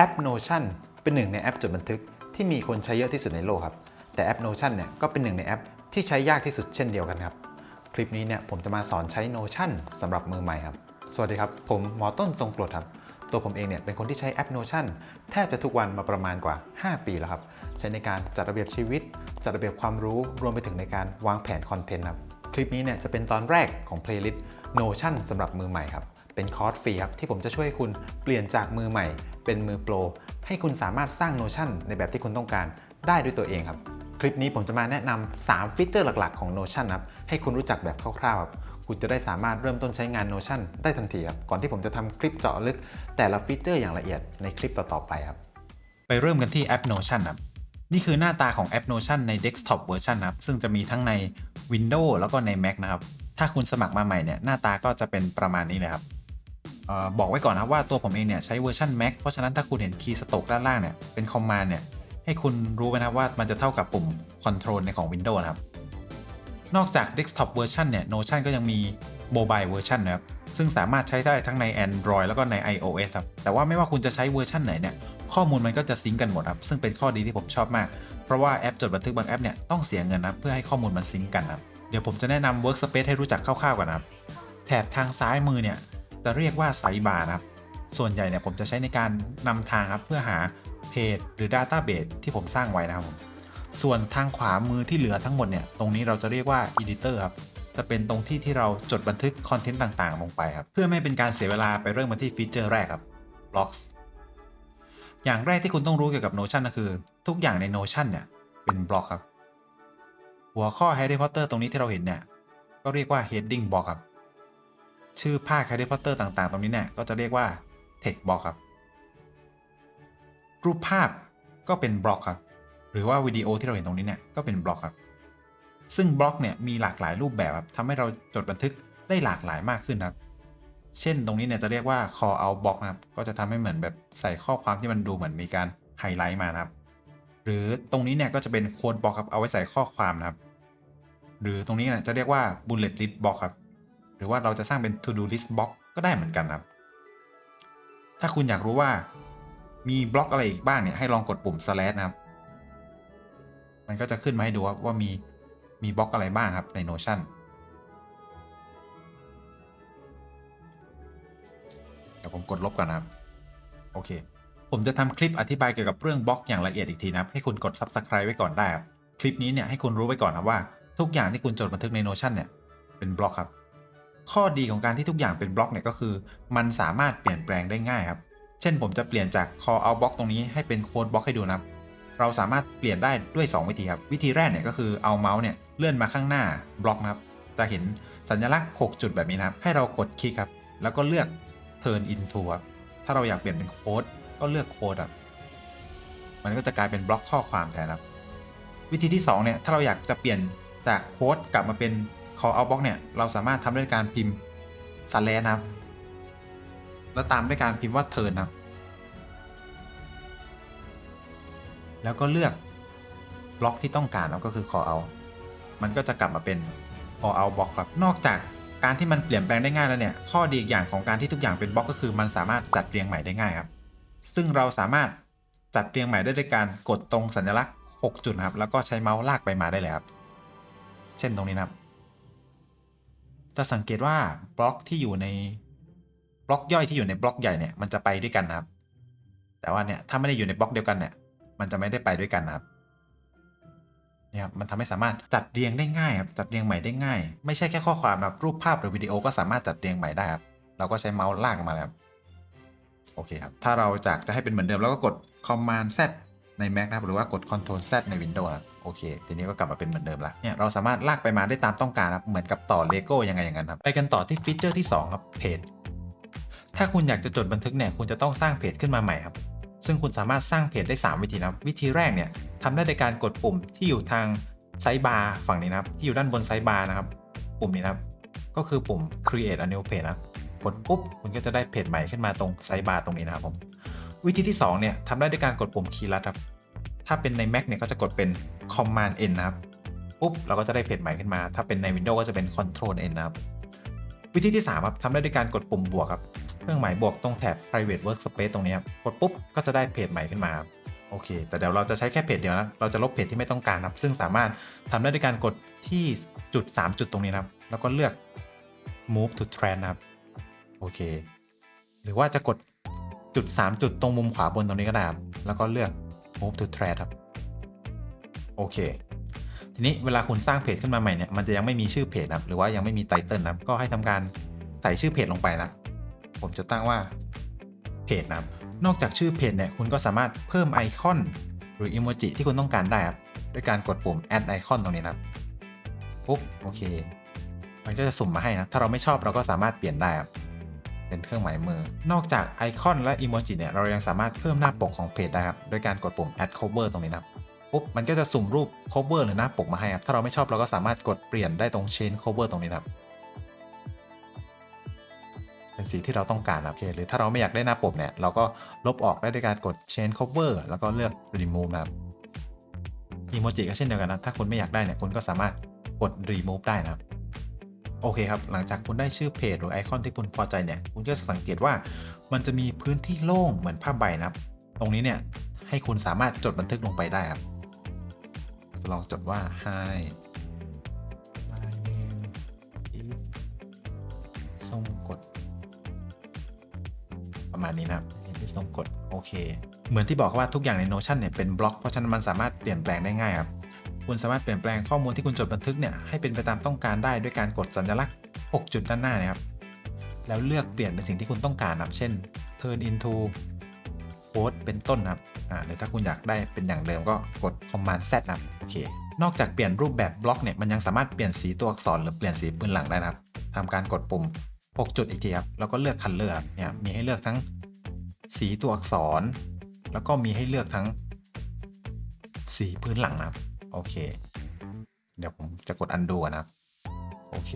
แอป Notion เป็นหนึ่งในแอปจดบันทึกที่มีคนใช้เยอะที่สุดในโลกครับ แต่แอป Notion เนี่ยก็เป็นหนึ่งในแอปที่ใช้ยากที่สุดเช่นเดียวกันครับ คลิปนี้เนี่ยผมจะมาสอนใช้ Notion สำหรับมือใหม่ครับ สวัสดีครับ ผมหมอต้นทรงกรดครับ ตัวผมเองเนี่ยเป็นคนที่ใช้แอป Notion แทบจะทุกวันมาประมาณกว่า 5 ปีแล้วครับ ใช้ในการจัดระเบียบชีวิต จัดระเบียบความรู้ รวมไปถึงในการวางแผนคอนเทนต์ครับ คลิปนี้เนี่ยจะเป็นตอนแรกของ playlist Notion สำหรับมือใหม่ครับ เป็นคอร์สฟรีครับที่ผมจะช่วยคุณเปลี่ยนจากมือใหม่ เป็นมือโปร ให้คุณสามารถสร้าง Notion ในแบบที่คุณต้องการได้ด้วยตัวเองครับ คลิปนี้ผมจะมาแนะนำ3ฟีเจอร์หลักๆ ของ Notion ครับให้คุณรู้จักแบบคร่าวๆครับคุณจะได้สามารถเริ่มต้นใช้งาน Notion ได้ทันทีครับ ก่อนที่ผมจะทำคลิปเจาะลึก แต่ละฟีเจอร์อย่างละเอียดในคลิปต่อๆไปครับ ไปเริ่มกันที่แอป Notion ครับ นี่คือหน้าตาของแอป Notion ใน Desktop Version นนะครับ ซึ่งจะมีทั้งใน Windows แล้วก็ใน Mac นะครับ ถ้าคุณสมัครมาใหม่เนี่ยหน้าตาก็จะเป็นประมาณนี้เลยครับออบอกไว้ก่อนนะว่าตัวผมเองเนี่ยใช้เวอร์ชัน Mac เพราะฉะนั้นถ้าคุณเห็นคีย์สโตกด้านล่างเนี่ยเป็น Command เนี่ยให้คุณรู้ไว้นะว่ามันจะเท่ากับปุ่ม Control ในของ Windows นะครับ นอกจาก Desktop Version เนี่ย Notion ก็ยังมี Mobile Version นะครับซึ่งสามารถใช้ได้ทั้งใน Android แล้วก็ใน iOS ครับแต่ว่าไม่ว่าคุณจะใช้เวอร์ชันไหนเนี่ย ข้อมูลมันก็จะซิงกันหมดครับ ซึ่งเป็นข้อดีที่ผมชอบมาก เพราะว่าแอปจดบันทึกบางแอปเนี่ยต้องเสียเงินนะเพื่อให้ข้อมูลมันซิงกันครับ เดี๋ยวผมจะแนะนำ Workspace ให้รู้จักคร่าวๆก่อนนะครับ แถบทางซ้ายมือเนี่ยจะเรียกว่าไซบาร์นะครับ ส่วนใหญ่เนี่ยผมจะใช้ในการนำทางครับเพื่อหาเพจหรือ Database ที่ผมสร้างไว้นะครับผมส่วนทางขวามือที่เหลือทั้งหมดเนี่ยตรงนี้เราจะเรียกว่า Editor ครับจะเป็นตรงที่ที่เราจดบันทึกคอนเทนต์ต่างๆ ลงไปครับ เพื่อไม่เป็นการเสียเวลาไปเริ่มกันที่ฟีเจอร์แรกครับ Blocks อย่างแรกที่คุณต้องรู้เกี่ยวกับ Notion ก็คือ ทุกอย่างใน Notion เนี่ยเป็นบล็อกครับ หัวข้อ Harry Potter ตรงนี้ที่เราเห็นเนี่ยก็เรียกว่า heading block ครับ ชื่อภาค Harry Potter ต่างๆ ตรงนี้เนี่ยก็จะเรียกว่า text block ครับ รูปภาพก็เป็นบล็อกครับ หรือว่าวิดีโอที่เราเห็นตรงนี้เนี่ยก็เป็นบล็อกครับ ซึ่งบล็อกเนี่ยมีหลากหลายรูปแบบครับทำให้เราจดบันทึกได้หลากหลายมากขึ้นครับ เช่นตรงนี้เนี่ยจะเรียกว่า call out block นะครับ ก็จะทำให้เหมือนแบบใส่ข้อความที่มันดูเหมือนมีการไฮไลท์มานะครับ หรือตรงนี้เนี่ยก็จะเป็นโค้ดบล็อกครับ เอาไว้ใส่ข้อความนะครับ หรือตรงนี้เนี่ยจะเรียกว่า bullet list block ครับ หรือว่าเราจะสร้างเป็น to do list block ก็ได้เหมือนกันครับ ถ้าคุณอยากรู้ว่ามีบล็อกอะไรอีกบ้างเนี่ยให้ลองกดปุ่ม slash นะครับ มันก็จะขึ้นมาให้ดูว่ามีมีบล็อกอะไรบ้างครับใน Notion เดี๋ยวผมกดลบก่อนนะครับ โอเค ผมจะทำคลิปอธิบายเกี่ยวกับเรื่องบล็อกอย่างละเอียดอีกทีนะครับ ให้คุณกด Subscribe ไว้ก่อนได้ครับ คลิปนี้เนี่ยให้คุณรู้ไว้ก่อนนะว่าทุกอย่างที่คุณจดบันทึกใน Notion เนี่ยเป็นบล็อกครับ ข้อดีของการที่ทุกอย่างเป็นบล็อกเนี่ยก็คือ มันสามารถเปลี่ยนแปลงได้ง่ายครับ เช่นผมจะเปลี่ยนจาก call out block ตรงนี้ให้เป็น code block ให้ดูนะครับเราสามารถเปลี่ยนได้ด้วย 2 วิธีครับ วิธีแรกเนี่ยก็คือเอาเมาส์เนี่ยเลื่อนมาข้างหน้าบล็อกนะครับ จะเห็นสัญลักษณ์ 6 จุดแบบนี้นะครับ ให้เรากดคลิกครับ แล้วก็เลือก turn into ครับถ้าเราอยากเปลี่ยนเป็นโค้ดก็เลือกโค้ดครับมันก็จะกลายเป็นบล็อกข้อความแทนครับ วิธีที่2เนี่ยถ้าเราอยากจะเปลี่ยนจากโค้ดกลับมาเป็น call out block เนี่ยเราสามารถทำด้วยการพิมพ์ slash นะครับ แล้วตามด้วยการพิมพ์ว่า turn นครับ แล้วก็เลือกบล็อกที่ต้องการแล้วก็คือ call out มันก็จะกลับมาเป็น call out block ครับ นอกจาก การที่มันเปลี่ยนแปลงได้ง่ายแล้วเนี่ยข้อดีอีกอย่างของการที่ทุกอย่างเป็นบล็อกก็คือ มันสามารถจัดเรียงใหม่ได้ง่ายครับ ซึ่งเราสามารถจัดเรียงใหม่ได้ด้วยการกดตรงสัญลักษณ์ 6 จุดครับ แล้วก็ใช้เมาส์ลากไปมาได้เลยครับ เช่นตรงนี้นะครับ จะสังเกตว่าบล็อกที่อยู่ในบล็อกย่อยที่อยู่ในบล็อกใหญ่เนี่ยมันจะไปด้วยกันนะครับ แต่ว่าเนี่ยถ้าไม่ได้อยู่ในบล็อกเดียวกันเนี่ย มันจะไม่ได้ไปด้วยกันนะครับ นี่ยครับมันทำให้สามารถจัดเรียงได้ง่ายครับจัดเรียงใหม่ได้ง่าย ไม่ใช่แค่ข้อความนะครับรูปภาพหรือวิดีโอก็สามารถจัดเรียงใหม่ได้ครับเราก็ใช้เมาส์ลากมาแล้วครับโอเคครับถ้าเราจากจะให้เป็นเหมือนเดิมเราก็กด Command Z ใน Mac นะครับหรือว่ากด Ctrl Z ใน Windows นะครับโอเค ทีนี้ก็กลับมาเป็นเหมือนเดิมแล้วเนี่ยเราสามารถลากไปมาได้ตามต้องการครับเหมือนกับต่อเลโก้ยังไงอย่างนั้นครับไปกันต่อที่ฟีเจอร์ที่สองครับเพจถ้าคุณอยากจะจดบันทึกเนี่ยคุณจะต้องสร้างเพจขึ้นมาใหม่ครับ ซึ่งคุณสามารถสร้างเพจได้ 3 วิธีนะครับ วิธีแรกเนี่ยทำได้ในการกดปุ่มที่อยู่ทางไซบาร์ฝั่งนี้นะครับ ที่อยู่ด้านบนไซบาร์นะครับ ปุ่มนี้นะครับ ก็คือปุ่ม create a new page นะกดปุ๊บคุณก็จะได้เพจใหม่ขึ้นมาตรงไซบาร์ตรงนี้นะครับผมวิธีที่2เนี่ยทำได้ด้วยการกดปุ่มคีย์ลัดครับ ถ้าเป็นใน Mac เนี่ยก็จะกดเป็น command n นะครับ ปุ๊บเราก็จะได้เพจใหม่ขึ้นมา ถ้าเป็นใน Windows ก็จะเป็น control n นะครับ วิธีที่3ครับทำได้ด้วยการกดปุ่มบวกครับ เครื่องหมายบวกตรงแถบ private workspace ตรงนี้ครับกดปุ๊บก็จะได้เพจใหม่ขึ้นมาครับโอเค แต่เดี๋ยวเราจะใช้แค่เพจเดียวนะ เราจะลบเพจที่ไม่ต้องการนะครับซึ่งสามารถทำได้ด้วยการกดที่จุด 3 จุดตรงนี้นะครับ แล้วก็เลือก move to trend นะครับ โอเค หรือว่าจะกดจุด 3 จุดตรงมุมขวาบนตรงนี้ก็ได้ครับ แล้วก็เลือก move to trend ครับ โอเค ทีนี้เวลาคุณสร้างเพจขึ้นมาใหม่เนี่ย มันจะยังไม่มีชื่อเพจนะครับ หรือว่ายังไม่มีไตเติลนะครับ ก็ให้ทำการใส่ชื่อเพจลงไปนะ ผมจะตั้งว่าเพจนะครับนอกจากชื่อเพจเนี่ยคุณก็สามารถเพิ่มไอคอนหรืออิโมจิที่คุณต้องการได้ครับด้วยการกดปุ่ม add icon ตรงนี้นะครับปุ๊บโอเค มันก็จะสุ่มมาให้นะ ถ้าเราไม่ชอบเราก็สามารถเปลี่ยนได้ครับเป็นเครื่องหมายมือ นอกจากไอคอนและอิโมจิเนี่ยเรายังสามารถเพิ่มหน้าปกของเพจได้ครับด้วยการกดปุ่ม add cover ตรงนี้นะครับปุ๊บมันก็จะสุ่มรูป cover หรือหน้าปกมาให้ครับถ้าเราไม่ชอบเราก็สามารถกดเปลี่ยนได้ตรง change cover ตรงนี้นะครับ เป็นสีที่เราต้องการนะครับโอเคหรือถ้าเราไม่อยากได้หน้าปกเนี่ยเราก็ลบออกได้ด้วยการกด change cover แล้วก็เลือก remove นะครับอีโมจิก็เช่นเดียวกันนะถ้าคุณไม่อยากได้เนี่ยคุณก็สามารถกด remove ได้นะครับโอเคครับ หลังจากคุณได้ชื่อเพจหรือไอคอนที่คุณพอใจเนี่ย คุณจะสังเกตว่ามันจะมีพื้นที่โล่งเหมือนผ้าใบนะครับ ตรงนี้เนี่ยให้คุณสามารถจดบันทึกลงไปได้ครับ จะลองจดว่า hi ประมาณนี้นะครับนี่ทรงกดโอเค เหมือนที่บอกว่าทุกอย่างใน Notion เนี่ยเป็นบล็อกเพราะฉะนั้นมันสามารถเปลี่ยนแปลงได้ง่ายครับคุณสามารถเปลี่ยนแปลงข้อมูลที่คุณจดบันทึกเนี่ยให้เป็นไปตามต้องการได้ด้วยการกดสัญลักษณ์ 6 จุดด้านหน้านะครับแล้วเลือกเปลี่ยนเป็นสิ่งที่คุณต้องการนะครับเช่น turn into post เป็นต้นนะครับอ่าหรือถ้าคุณอยากได้เป็นอย่างเดิมก็กด command z นะครับโอเคนอกจากเปลี่ยนรูปแบบบล็อกเนี่ยมันยังสามารถเปลี่ยนสีตัวอักษรหรือเปลี่ยนสีพื้นหลังได้นะครับทำการกดปุ่ม 6 จุดอีกทีครับแล้วก็เลือก color ครับเนี่ยมีให้เลือกทั้งสีตัวอักษร แล้วก็มีให้เลือกทั้งสีพื้นหลังนะครับ โอเค เดี๋ยวผมจะกด undo นะครับ โอเค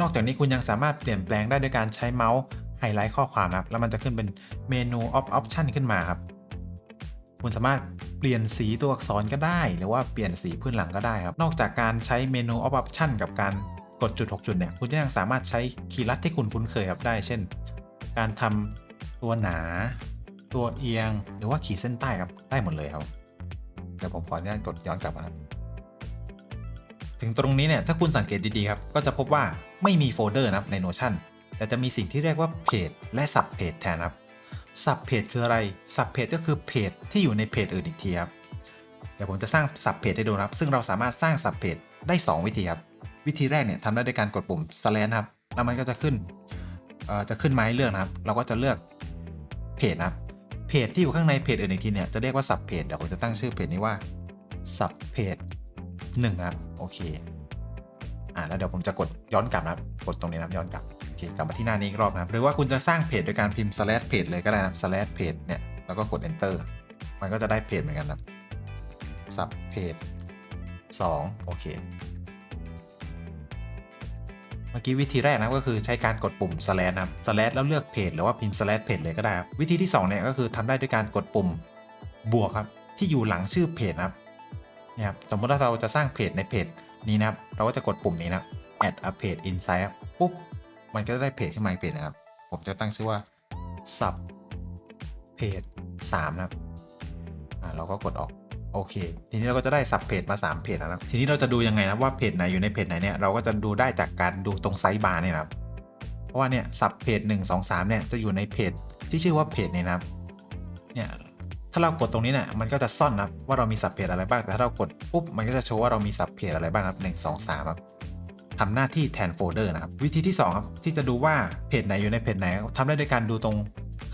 นอกจากนี้คุณยังสามารถเปลี่ยนแปลงได้โดยการใช้เมาส์ไฮไลท์ข้อความนะครับ แล้วมันจะขึ้นเป็นเมนู of option ขึ้นมาครับ คุณสามารถเปลี่ยนสีตัวอักษรก็ได้ หรือว่าเปลี่ยนสีพื้นหลังก็ได้ครับ นอกจากการใช้เมนู of option กับการ กดจุด 6 จุดเนี่ยคุณยังสามารถใช้คีย์ลัดที่คุณคุ้นเคยครับได้ เช่น การทำตัวหนา ตัวเอียงหรือว่าขีดเส้นใต้ครับได้หมดเลยครับเดี๋ยวผมขออนุญาตกดย้อนกลับนะครับถึงตรงนี้เนี่ยถ้าคุณสังเกตดีๆครับก็จะพบว่าไม่มีโฟลเดอร์นะครับใน Notion แต่จะมีสิ่งที่เรียกว่าเพจและสับเพจแทนครับสับเพจคืออะไรสับเพจก็คือเพจที่อยู่ในเพจอื่นอีกทีครับเดี๋ยวผมจะสร้างสับเพจให้ดูนะครับ ซึ่งเราสามารถสร้างสับเพจได้ 2 วิธีครับ วิธีแรกเนี่ยทำได้ด้วยการกดปุ่ม slash นะครับ แล้วมันก็จะขึ้นจะขึ้นมาให้เลือกนะครับ เราก็จะเลือกเพจนะครับ เพจที่อยู่ข้างในเพจอื่นอีกทีเนี่ยจะเรียกว่าสับเพจเดี๋ยวผมจะตั้งชื่อเพจนี้ว่าสับเพจหนึ่งนะครับโอเคอ่าแล้วเดี๋ยวผมจะกดย้อนกลับนะครับ กดตรงนี้นะครับย้อนกลับโอเคกลับมาที่หน้านี้อีกรอบนะครับ หรือว่าคุณจะสร้างเพจโดยการพิมพ์ slash page เลยก็ได้นะครับ slash page เนี่ยแล้วก็กด enter มันก็จะได้เพจเหมือนกันนะครับ sub page 2โอเค มื่อกี้วิธีแรกนะก็คือใช้การกดปุ่ม slash นะครับ slash แล้วเลือกเพจหรือว่าพิมพ์ slash page เลยก็ได้ครับวิธีที่2เนี่ยก็คือทำได้ด้วยการกดปุ่มบวกครับที่อยู่หลังชื่อเพจนะครับเนี่ยครับสมมติว่าเราจะสร้างเพจในเพจนี้นะครับเราก็จะกดปุ่มนี้นะ add a page inside ปุ๊บมันก็จะได้เพจขึ้นมาอีกเพจนะครับ ผมจะตั้งชื่อว่า sub page 3นะครับอ่าเราก็กดออก โอเค ทีนี้เราก็จะได้สับเพจมา 3 เพจแล้วนะครับ ทีนี้เราจะดูยังไงนะว่าเพจไหนอยู่ในเพจไหนเนี่ย เราก็จะดูได้จากการดูตรงไซส์บาร์เนี่ยนะครับ เพราะว่าเนี่ยสับเพจ1 2 3เนี่ยจะอยู่ในเพจที่ชื่อว่าเพจนี้นะครับ เนี่ยถ้าเรากดตรงนี้เนี่ยมันก็จะซ่อนนะว่าเรามีสับเพจอะไรบ้าง แต่ถ้าเรากดปุ๊บมันก็จะโชว์ว่าเรามีสับเพจอะไรบ้างครับ1 2 3ครับทำหน้าที่แทนโฟลเดอร์นะครับ วิธีที่2ครับที่จะดูว่าเพจไหนอยู่ในเพจไหนทำได้ด้วยการดูตรง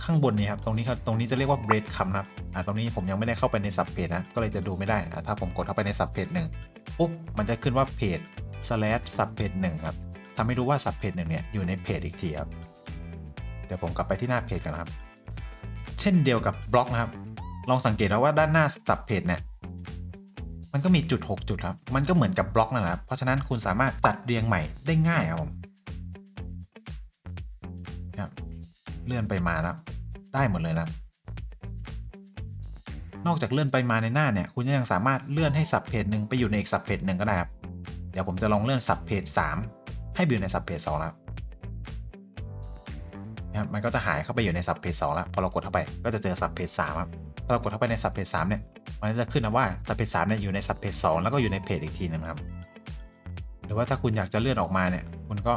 ข้างบนนี้ครับ ตรงนี้ครับ ตรงนี้จะเรียกว่า bread คำนะครับ อ่า ตรงนี้ผมยังไม่ได้เข้าไปในสับเพจนะ ก็เลยจะดูไม่ได้อ่าถ้าผมกดเข้าไปในสับเพจหนึ่งปุ๊บ มันจะขึ้นว่าเพจ slash สับเพจหนึ่งครับทำให้รู้ว่าสับเพจหนึ่งเนี่ยอยู่ในเพจอีกทีครับ เดี๋ยวผมกลับไปที่หน้าเพจกันนะครับ เช่นเดียวกับบล็อกนะครับ ลองสังเกตแล้วว่าด้านหน้าสับเพจเนี่ย มันก็มีจุด 6 จุดครับ มันก็เหมือนกับบล็อกนั่นแหละครับเพราะฉะนั้นคุณสามารถจัดเรียงใหม่ได้ง่ายครับผมครับเลื่อนไปมานะครับ ได้หมดเลยนะนอกจากเลื่อนไปมาในหน้าเนี่ย คุณยังสามารถเลื่อนให้สับเพจหนึ่งไปอยู่ในอีกสับเพจหนึ่งก็ได้ครับ เดี๋ยวผมจะลองเลื่อนสับเพจ3ให้ไปอยู่ในสับเพจ2นะครับนะครับมันก็จะหายเข้าไปอยู่ในสับเพจสองแล้ว พอเรากดเข้าไปก็จะเจอสับเพจสามครับถ้าเรากดเข้าไปในสับเพจสามเนี่ย มันจะขึ้นนะว่าสับเพจสามเนี่ยอยู่ในสับเพจสองแล้วก็อยู่ในเพจอีกทีนึงครับ หรือว่าถ้าคุณอยากจะเลื่อนออกมาเนี่ย คุณก็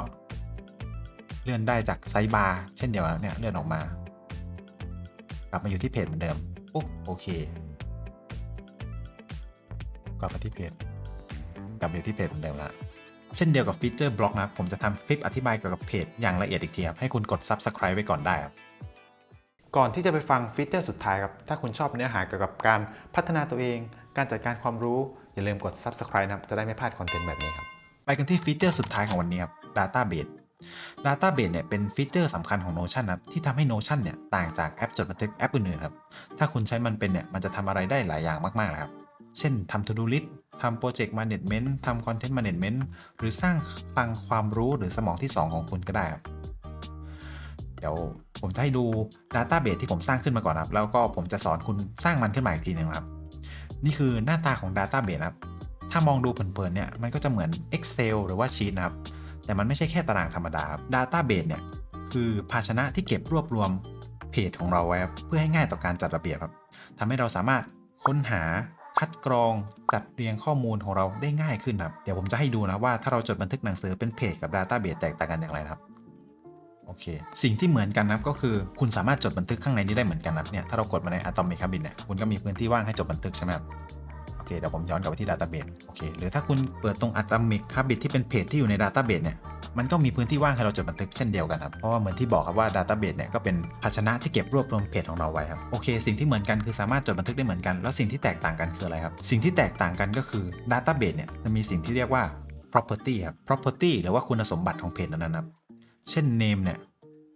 เลื่อนได้จากไซบาร์เช่นเดียวกันเนี่ย เลื่อนออกมา ลับมาอยู่ที่เพจเหมือนเดิมปุ๊บโอเคกลับมาที่เพจกลับมาอยู่ที่เพจเหมือนเดิมละเช่นเดียวกับฟีเจอร์บล็อกนะครับ ผมจะทำคลิปอธิบายเกี่ยวกับเพจอย่างละเอียดอีกทีครับ ให้คุณกด Subscribe ไว้ก่อนได้ครับ ก่อนที่จะไปฟังฟีเจอร์สุดท้ายครับ ถ้าคุณชอบเนื้อหาเกี่ยวกับการพัฒนาตัวเอง การจัดการความรู้ อย่าลืมกด Subscribe นะครับ จะได้ไม่พลาดคอนเทนต์แบบนี้ครับ ไปกันที่ฟีเจอร์สุดท้ายของวันนี้ครับ Database Database เนี่ยเป็นฟีเจอร์สำคัญของ Notion นะครับที่ทำให้ Notion เนี่ยต่างจากแอปจดบันทึกแอปอื่นๆครับถ้าคุณใช้มันเป็นเนี่ยมันจะทำอะไรได้หลายอย่างมากๆเลยครับ เช่นทำ To Do List ทำ Project Management ทำ Content Management หรือสร้างคลังความรู้หรือสมองที่ 2 ของคุณก็ได้ครับ เดี๋ยวผมจะให้ดู Database ที่ผมสร้างขึ้นมาก่อนครับ แล้วก็ผมจะสอนคุณสร้างมันขึ้นมาอีกทีหนึงครับ นี่คือหน้าตาของ Database นะครับ ถ้ามองดูเผินๆเนี่ยมันก็จะเหมือน Excel หรือว่า Sheet นะครับ แต่มันไม่ใช่แค่ตารางธรรมดา Database เนี่ยคือภาชนะที่เก็บรวบรวมเพจของเราไว้เพื่อให้ง่ายต่อการจัดระเบียบครับทำให้เราสามารถค้นหาคัดกรองจัดเรียงข้อมูลของเราได้ง่ายขึ้นครับ เดี๋ยวผมจะให้ดูนะว่าถ้าเราจดบันทึกหนังสือเป็นเพจกับ Database แตกต่างกันอย่างไรครับโอเค สิ่งที่เหมือนกันนะครับก็คือคุณสามารถจดบันทึกข้างในนี้ได้เหมือนกันนะครับเนี่ยถ้าเรากดมาใน Atomic Habit เนี่ยคุณก็มีพื้นที่ว่างให้จดบันทึกใช่ไหมครับ เคเดี๋ยวผมย้อนกลับไปที่ Database โอเคหรือถ้าคุณเปิดตรง Atomic Habit ที่เป็นเพจที่อยู่ใน Database เนี่ยมันก็มีพื้นที่ว่างให้เราจดบันทึกเช่นเดียวกันครับ เพราะว่าเหมือนที่บอกครับว่า Database เนี่ยก็เป็นภาชนะที่เก็บรวบรวมเพจของเราไว้ครับ โอเค สิ่งที่เหมือนกันคือสามารถจดบันทึกได้เหมือนกัน แล้วสิ่งที่แตกต่างกันคืออะไรครับ สิ่งที่แตกต่างกันก็คือ Database เนี่ยจะมีสิ่งที่เรียกว่า property ครับ property หรือว่าคุณสมบัติของเพจนั้นครับ เช่น name เนี่ย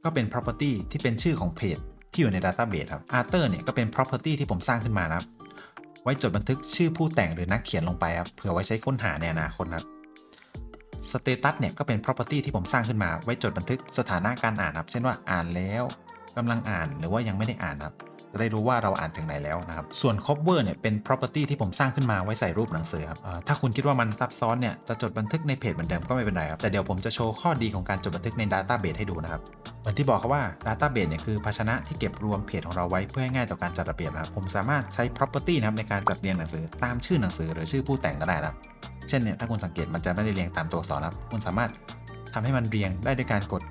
ก็เป็น property ที่เป็นชื่อของเพจที่อยู่ใน database ครับ author เนี่ยก็เป็น property ที่ผมสร้างขึ้นมานะครับ ไว้จดบันทึกชื่อผู้แต่งหรือนักเขียนลงไปครับเผื่อไว้ใช้ค้นหาในอนาคตครับสเตตัสเนี่ยก็เป็น property ที่ผมสร้างขึ้นมาไว้จดบันทึกสถานะการอ่านครับ เช่นว่าอ่านแล้วกำลังอ่านหรือว่ายังไม่ได้อ่านครับ จะได้รู้ว่าเราอ่านถึงไหนแล้วนะครับ ส่วน cover เนี่ยเป็น property ที่ผมสร้างขึ้นมาไว้ใส่รูปหนังสือครับถ้าคุณคิดว่ามันซับซ้อนเนี่ยจะจดบันทึกในเพจเหมือนเดิมก็ไม่เป็นไรครับแต่เดี๋ยวผมจะโชว์ข้อดีของการจดบันทึกใน database ให้ดูนะครับเหมือนที่บอกครับว่า database เนี่ยคือภาชนะที่เก็บรวมเพจของเราไว้เพื่อให้ง่ายต่อการจัดระเบียบนะครับผมสามารถใช้ property นะครับในการจัดเรียงหนังสือตามชื่อหนังสือหรือชื่อผู้แต่งก็ได้นะครับเช่นเนี่ยถ้าคุณสังเกตมันจะไม่ได้เรียงตามตัวอักษรนะครับคุณสามารถทำให้มันเรียงได้ด้วยการกด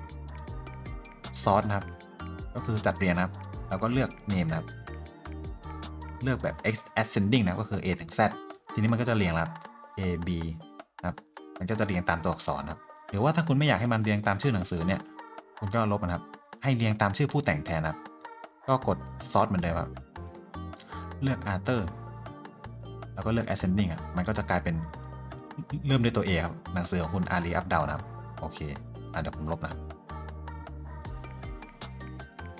sort นะครับ ก็คือจัดเรียงนะครับ แล้วก็เลือก name นะครับ เลือกแบบ x ascending นะก็คือ a ถึง z ทีนี้มันก็จะเรียงแล้ว a b ครับ มันก็จะเรียงตามตัวอักษรนะครับ หรือว่าถ้าคุณไม่อยากให้มันเรียงตามชื่อหนังสือเนี่ย คุณก็ลบมันครับ ให้เรียงตามชื่อผู้แต่งแทนนะครับ ก็กด sort เหมือนเดิมครับ เลือก author แล้วก็เลือก ascending อะ มันก็จะกลายเป็นเริ่มด้วยตัว A ครับ หนังสือของคุณอารีอัพดาวนะครับ โอเค อะเดี๋ยวผมลบนะครับ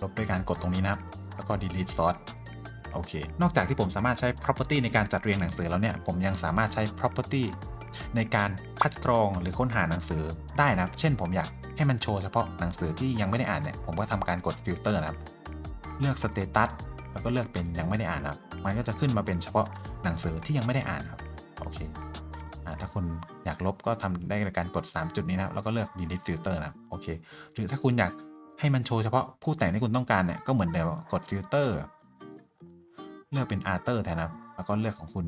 ลบด้วยการกดตรงนี้นะครับ แล้วก็ delete sort โอเค นอกจากที่ผมสามารถใช้ property ในการจัดเรียงหนังสือแล้วเนี่ย ผมยังสามารถใช้ property ในการคัดกรองหรือค้นหาหนังสือได้นะครับ เช่นผมอยากให้มันโชว์เฉพาะหนังสือที่ยังไม่ได้อ่านเนี่ย ผมก็ทำการกด filter นะครับ เลือก status แล้วก็เลือกเป็นยังไม่ได้อ่านนะครับ มันก็จะขึ้นมาเป็นเฉพาะหนังสือที่ยังไม่ได้อ่านครับ โอเคอถ้าคุณอยากลบก็ทำได้ในการกด 3 จุดนี้นะครับแล้วก็เลือก delete filter นะครับ โอเค หรือถ้าคุณอยาก ให้มันโชว์เฉพาะผู้แต่งที่คุณต้องการเนี่ยก็เหมือนเดิมกด filter เลือกเป็น Arthur แทนนะครับ แล้วก็เลือกของคุณ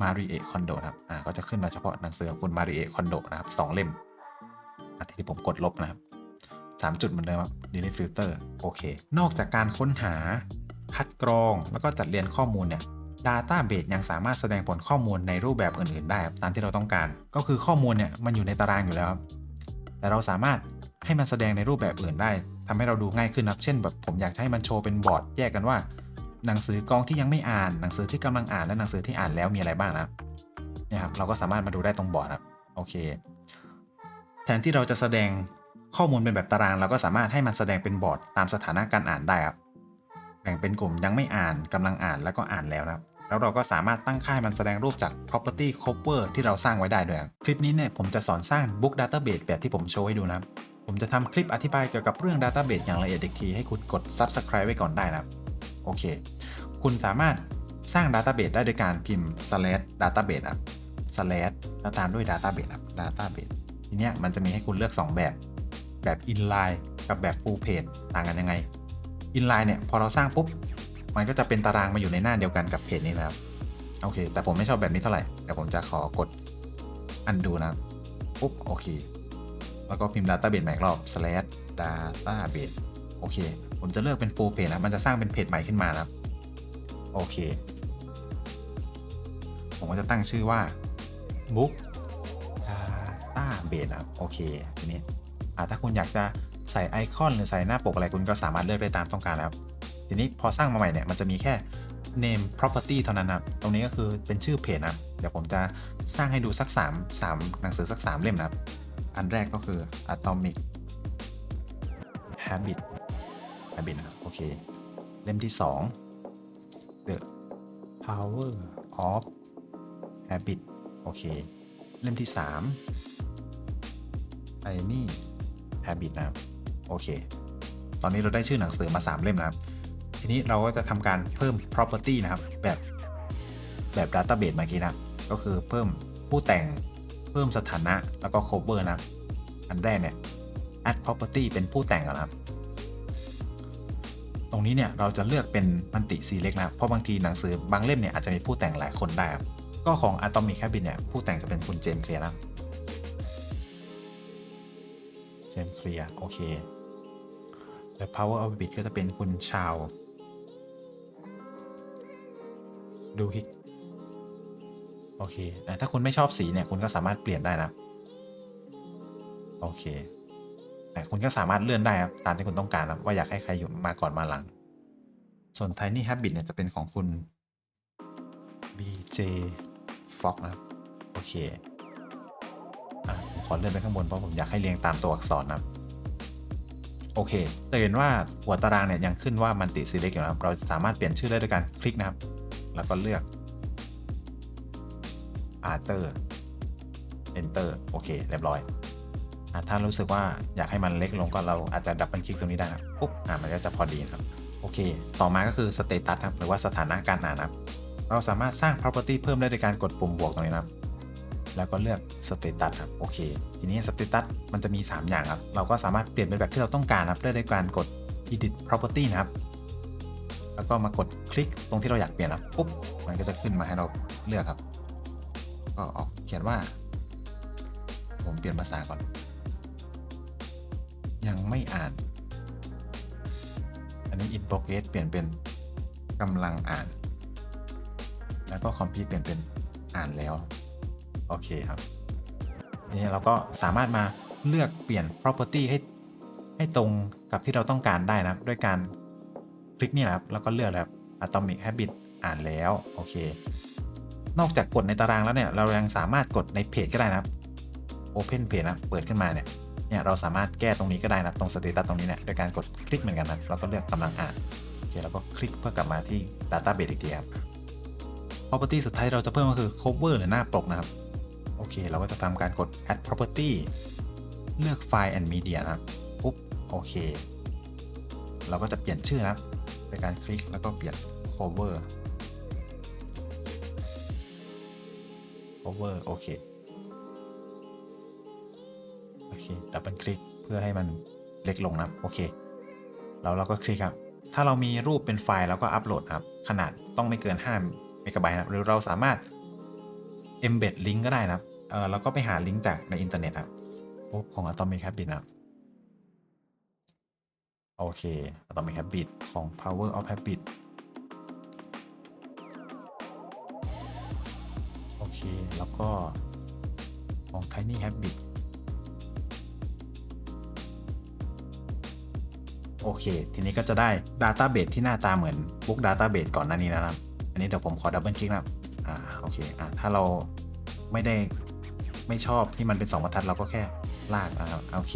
Marie Kondo นะครับอ่าก็จะขึ้นมาเฉพาะหนังสือของคุณ Marie Kondo นะครับสองเล่มอะทีนี้ผมกดลบนะครับสามจุดเหมือนเดิมครับ delete filter โอเค นอกจากการค้นหา คัดกรอง แล้วก็จัดเรียงข้อมูลเนี่ย Database ยังสามารถแสดงผลข้อมูลในรูปแบบอื่น ๆ ได้ตามที่เราต้องการ ก็คือข้อมูลเนี่ยมันอยู่ในตารางอยู่แล้วครับแต่เราสามารถ ให้มันแสดงในรูปแบบอื่นได้ทำให้เราดูง่ายขึ้นครับเช่นแบบผมอยากให้มันโชว์เป็นบอร์ดแยกกันว่า หนังสือกองที่ยังไม่อ่าน หนังสือที่กำลังอ่านและหนังสือที่อ่านแล้วมีอะไรบ้างนะเนี่ยครับเราก็สามารถมาดูได้ตรงบอร์ดครับโอเค แทนที่เราจะแสดงข้อมูลเป็นแบบตาราง เราก็สามารถให้มันแสดงเป็นบอร์ดตามสถานะการอ่านได้ครับแบ่งเป็นกลุ่มยังไม่อ่านกำลังอ่านแล้วก็อ่านแล้วนะครับแล้วเราก็สามารถตั้งค่ามันแสดงรูปจาก property cover ที่เราสร้างไว้ได้ด้วยครับคลิปนี้เนี่ยผมจะสอนสร้าง book database แบบที่ผมโชว์ให้ดูนะครับ ผมจะทำคลิปอธิบายเกี่ยวกับเรื่อง database อย่างละเอียดอีกที ให้คุณกด subscribe ไว้ก่อนได้นะโอเค คุณสามารถสร้าง database ได้โดยการพิมพ์ slash database ครับ slash แล้วตามด้วย database ครับ database ทีเนี้ยมันจะมีให้คุณเลือก 2 แบบ แบบ inline กับแบบ full page ต่างกันยังไง inline เนี่ย พอเราสร้างปุ๊บ มันก็จะเป็นตารางมาอยู่ในหน้าเดียวกันกับเพจนี้นะครับโอเค แต่ผมไม่ชอบแบบนี้เท่าไหร่ เดี๋ยวผมจะขอกด undo นะปุ๊บ โอเค แล้วก็พิมพ์ database ใหม่อีกรอบ slash database โอเค ผมจะเลือกเป็น full page นะมันจะสร้างเป็นเพจใหม่ขึ้นมานะครับโอเค ผมก็จะตั้งชื่อว่า book database นะโอเคทีนี้ถ้าคุณอยากจะใส่ไอคอนหรือใส่หน้าปกอะไรคุณก็สามารถเลือกได้ตามต้องการนะครับทีนี้พอสร้างมาใหม่เนี่ยมันจะมีแค่ name property เท่านั้นนะครับตรงนี้ก็คือเป็นชื่อเพจนะเดี๋ยวผมจะสร้างให้ดูสัก 3 3 หนังสือสัก 3 เล่มนะครับ อันแรกก็คือ atomic habit habit นะครับ โอเค เล่มที่ 2 the power of habit โอเค เล่มที่ 3 tiny habit นะครับ โอเค ตอนนี้เราได้ชื่อหนังสือมา 3 เล่มนะครับ ทีนี้เราก็จะทำการเพิ่ม property นะครับ แบบแบบ database เมื่อกี้นะ ก็คือเพิ่มผู้แต่ง พิ่มสถานะแล้วก็ cover นะครับ อันแรกเนี่ย add property เป็นผู้แต่งก่อนะครับ ตรงนี้เนี่ยเราจะเลือกเป็นมันติ select นะครับ เพราะบางทีหนังสือบางเล่มเนี่ยอาจจะมีผู้แต่งหลายคนได้ครับ ก็ของ Atomic Habit เนี่ยผู้แต่งจะเป็นคุณเจมส์เคลียร์นะเจมส์เคลียร์โอเคและ Power of Habit ก็จะเป็นคุณชาวดูฮิก โอเคแต่ถ้าคุณไม่ชอบสีเนี่ยคุณก็สามารถเปลี่ยนได้นะโอเคแต่คุณก็สามารถเลื่อนได้ครับตามที่คุณต้องการนะว่าอยากให้ใครอยู่มาก่อนมาหลัง ส่วน Tiny Habit เนี่ยจะเป็นของคุณ BJ Fox นะครับโอเคอขอเลื่อนไปข้างบนเพราะผมอยากให้เรียงตามตัวอักษรนะครับโอเคจะเห็นว่าหัวตารางเนี่ยยังขึ้นว่ามันติ select อยู่นะครับเราสามารถเปลี่ยนชื่อได้ด้วยการคลิกนะครับ แล้วก็เลือก Arthur Enter โอเค เรียบร้อยอถ้ารู้สึกว่าอยากให้มันเล็กลงก็เราอาจจะดับเบิลคลิกตรงนี้ได้นะครับปุ๊บอะมันก็จะพอดีครับ โอเค ต่อมาก็คือ status ครับหรือว่าสถานะการอ่านครับ เราสามารถสร้าง property เพิ่มได้โดยการกดปุ่มบวกตรงนี้นะครับ แล้วก็เลือก status ครับ โอเค ทีนี้ status มันจะมี 3 อย่างครับ เราก็สามารถเปลี่ยนเป็นแบบที่เราต้องการครับได้ด้วยการกด edit property นะครับ แล้วก็มากดคลิกตรงที่เราอยากเปลี่ยนครับปุ๊บมันก็จะขึ้นมาให้เราเลือกครับ ก็ออกเขียนว่า ผมเปลี่ยนภาษาก่อน ยังไม่อ่าน อันนี้ in progress เปลี่ยนเป็นกำลังอ่าน แล้วก็ complete เปลี่ยนเป็นอ่านแล้ว โอเคครับนี้เราก็สามารถมาเลือกเปลี่ยน property ให้ให้ตรงกับที่เราต้องการได้นะครับ ด้วยการคลิกนี่แหละครับ แล้วก็เลือกแล้ว atomic habit อ่านแล้ว โอเค นอกจากกดในตารางแล้วเนี่ยเรายังสามารถกดในเพจก็ได้นะครับ open page นะเปิดขึ้นมาเนี่ยเนี่ยเราสามารถแก้ตรงนี้ก็ได้นะครับตรง status ตรงนี้เนี่ยโดยการกดคลิกเหมือนกันนะเราก็เลือกกำลังอ่านโอเคแล้วก็คลิกเพื่อกลับมาที่ database อีกทีครับ property สุดท้ายเราจะเพิ่มก็คือ cover หรือหน้าปกนะครับโอเค เราก็จะทำการกด add property เลือก file and media นะครับปุ๊บโอเค เราก็จะเปลี่ยนชื่อนะครับในการคลิกแล้วก็เปลี่ยน cover cover โอเค โอเค ดับเบิลคลิกเพื่อให้มันเล็กลงนะโอเค แล้วเราก็คลิกครับ ถ้าเรามีรูปเป็นไฟล์แล้วก็อัปโหลดครับ ขนาดต้องไม่เกิน5เมกะไบต์นะหรือเราสามารถ embed ลิงก์ก็ได้นะครับเออเราก็ไปหาลิงก์จากในอินเทอร์เน็ตครับปุ๊บของ Atomic Habit นะครับโอเค Atomic Habit ของ Power of Habit ก็ของ Tiny Habit โอเค ทีนี้ก็จะได้ Database ที่หน้าตาเหมือน Book Database ก่อนหน้านี้นะครับ อันนี้เดี๋ยวผมขอดับเบิลคลิกนะครับอ่าโอเคอ่าถ้าเราไม่ได้ไม่ชอบที่มันเป็น 2บรรทัดเราก็แค่ลากอ่าโอเค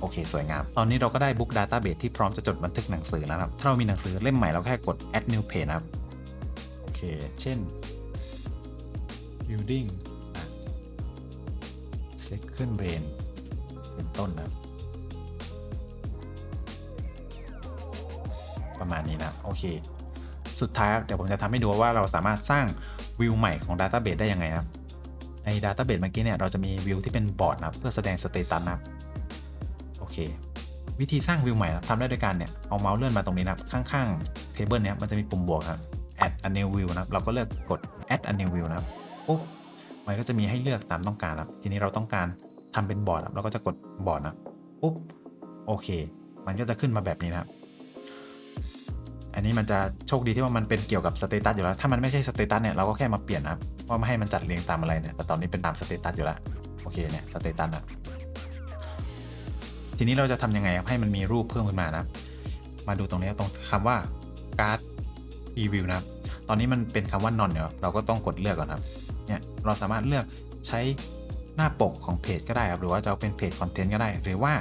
โอเค สวยงาม ตอนนี้เราก็ได้ Book Database ที่พร้อมจะจดบันทึกหนังสือแล้วครับ ถ้าเรามีหนังสือเล่มใหม่เราแค่กด add new page นะครับ โอเค เช่น building second brain เป็นต้นนะประมาณนี้นะ โอเค สุดท้ายเดี๋ยวผมจะทำให้ดูว่าเราสามารถสร้างวิวใหม่ของ Database ได้ยังไงนะใน Database เมื่อกี้เนี่ย เราจะมีวิวที่เป็นบอร์ดนะเพื่อแสดงสเตตัสนะโอเค วิธีสร้างวิวใหม่นะทำได้ด้วยการเนี่ย เอาเมาส์เลื่อนมาตรงนี้นะข้างๆเทเบิลเนี้ยมันจะมีปุ่มบวกครับ add a new view นะเราก็เลือกกด add a new view นะปุ๊บ มันก็จะมีให้เลือกตามต้องการครับทีนี้เราต้องการทำเป็นบอร์ดครับเราก็จะกดบอร์ดนะปุ๊บโอเค มันก็จะขึ้นมาแบบนี้นะครับอันนี้มันจะโชคดีที่ว่ามันเป็นเกี่ยวกับสเตตัสอยู่แล้ว ถ้ามันไม่ใช่สเตตัสเนี่ยเราก็แค่มาเปลี่ยนนะครับว่าไม่ให้มันจัดเรียงตามอะไรเนี่ยแต่ตอนนี้เป็นตามสเตตัสอยู่แล้วโอเคเนี่ยสเตตัสนะทีนี้เราจะทำยังไงครับให้มันมีรูปเพิ่มขึ้นมานะมาดูตรงนี้ตรงคำว่าการ์ดรีวิวนะครับตอนนี้มันเป็นคำว่า non เนี่ยเราก็ต้องกดเลือกก่อนครับ เนี่ยเราสามารถเลือกใช้หน้าปกของเพจก็ได้ครับหรือว่าจะเอาเป็นเพจคอนเทนต์ก็ได้หรือว่า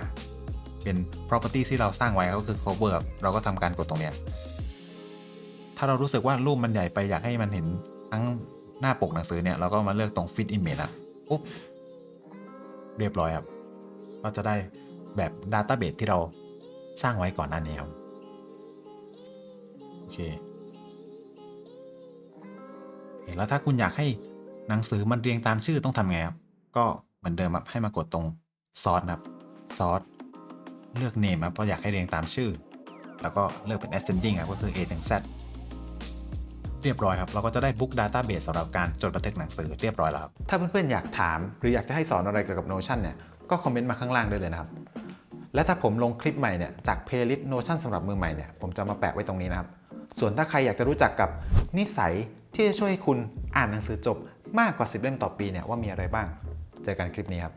เป็น property ที่เราสร้างไว้ก็คือ cover เราก็ทำการกดตรงเนี้ยถ้าเรารู้สึกว่ารูปมันใหญ่ไปอยากให้มันเห็นทั้งหน้าปกหนังสือเนี่ยเราก็มาเลือกตรง fit image นะปุ๊บเรียบร้อยครับ ก็จะได้แบบ database ที่เราสร้างไว้ก่อนหน้านี้ครับ โอเค แล้วถ้าคุณอยากให้ หนังสือมันเรียงตามชื่อต้องทำไงครับ ก็เหมือนเดิมครับให้มากดตรงซอสนะครับซอสเลือก name ครับเพราะอยากให้เรียงตามชื่อ แล้วก็เลือกเป็น ascending ครับก็คือ A ถึง Z เรียบร้อยครับ เราก็จะได้ book database สำหรับการจดบันทึกหนังสือเรียบร้อยแล้วครับ ถ้าเพื่อนๆอยากถาม หรืออยากจะให้สอนอะไรเกี่ยวกับ Notion เนี่ยก็คอมเมนต์มาข้างล่างได้เลยนะครับ และถ้าผมลงคลิปใหม่เนี่ยจาก playlist Notion สำหรับมือใหม่เนี่ยผมจะมาแปะไว้ตรงนี้นะครับ ส่วนถ้าใครอยากจะรู้จักกับนิสัยที่จะช่วยให้คุณอ่านหนังสือจบ มากกว่า 10 เล่มต่อปีเนี่ยว่ามีอะไรบ้าง เจอกันคลิปนี้ครับ